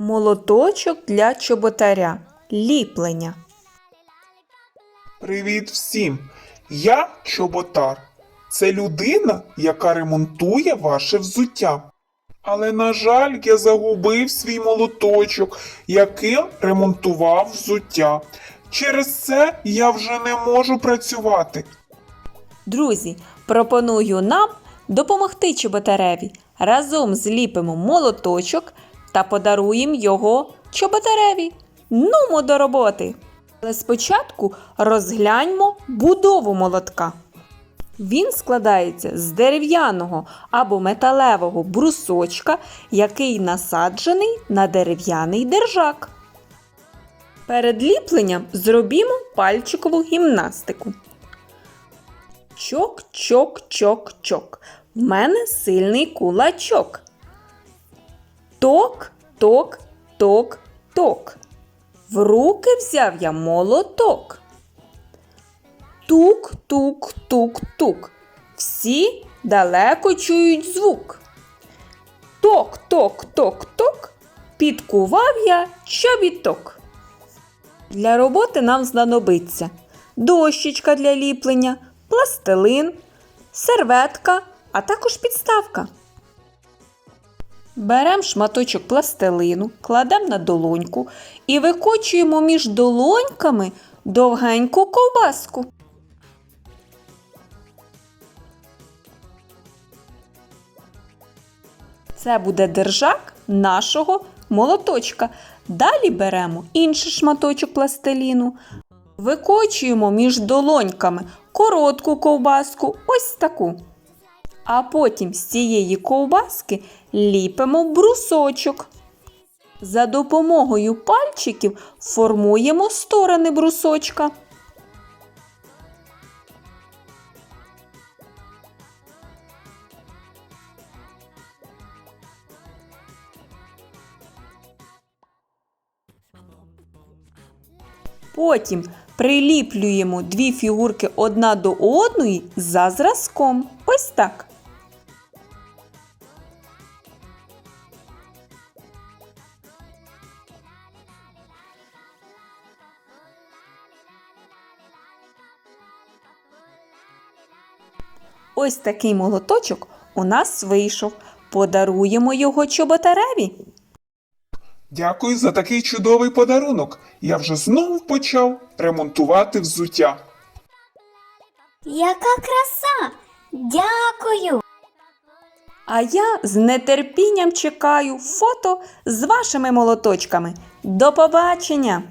Молоточок для чоботаря. Ліплення. Привіт всім! Я чоботар. Це людина, яка ремонтує ваше взуття. Але, на жаль, я загубив свій молоточок, яким ремонтував взуття. Через це я вже не можу працювати. Друзі, пропоную нам допомогти чоботареві. Разом зліпимо молоточок та подаруємо його чоботареві. Нумо до роботи! Але спочатку розгляньмо будову молотка. Він складається з дерев'яного або металевого брусочка, який насаджений на дерев'яний держак. Перед ліпленням зробімо пальчикову гімнастику. Чок, чок, чок, чок. В мене сильний кулачок. Ток, ток, ток, ток. В руки взяв я молоток. Тук, тук, тук, тук. Всі далеко чують звук. Ток, ток, ток, ток. Підкував я чобіток. Для роботи нам знадобиться дощечка для ліплення, пластилин, серветка, а також підставка. Беремо шматочок пластилину, кладемо на долоньку і викочуємо між долоньками довгеньку ковбаску. Це буде держак нашого молоточка. Далі беремо інший шматочок пластиліну, викочуємо між долоньками коротку ковбаску, ось таку. А потім з цієї ковбаски ліпимо брусочок. За допомогою пальчиків формуємо сторони брусочка. Потім приліплюємо дві фігурки одна до одної за зразком. Ось так. Ось такий молоточок у нас вийшов. Подаруємо його чоботареві. Дякую за такий чудовий подарунок. Я вже знову почав ремонтувати взуття. Яка краса! Дякую! А я з нетерпінням чекаю фото з вашими молоточками. До побачення!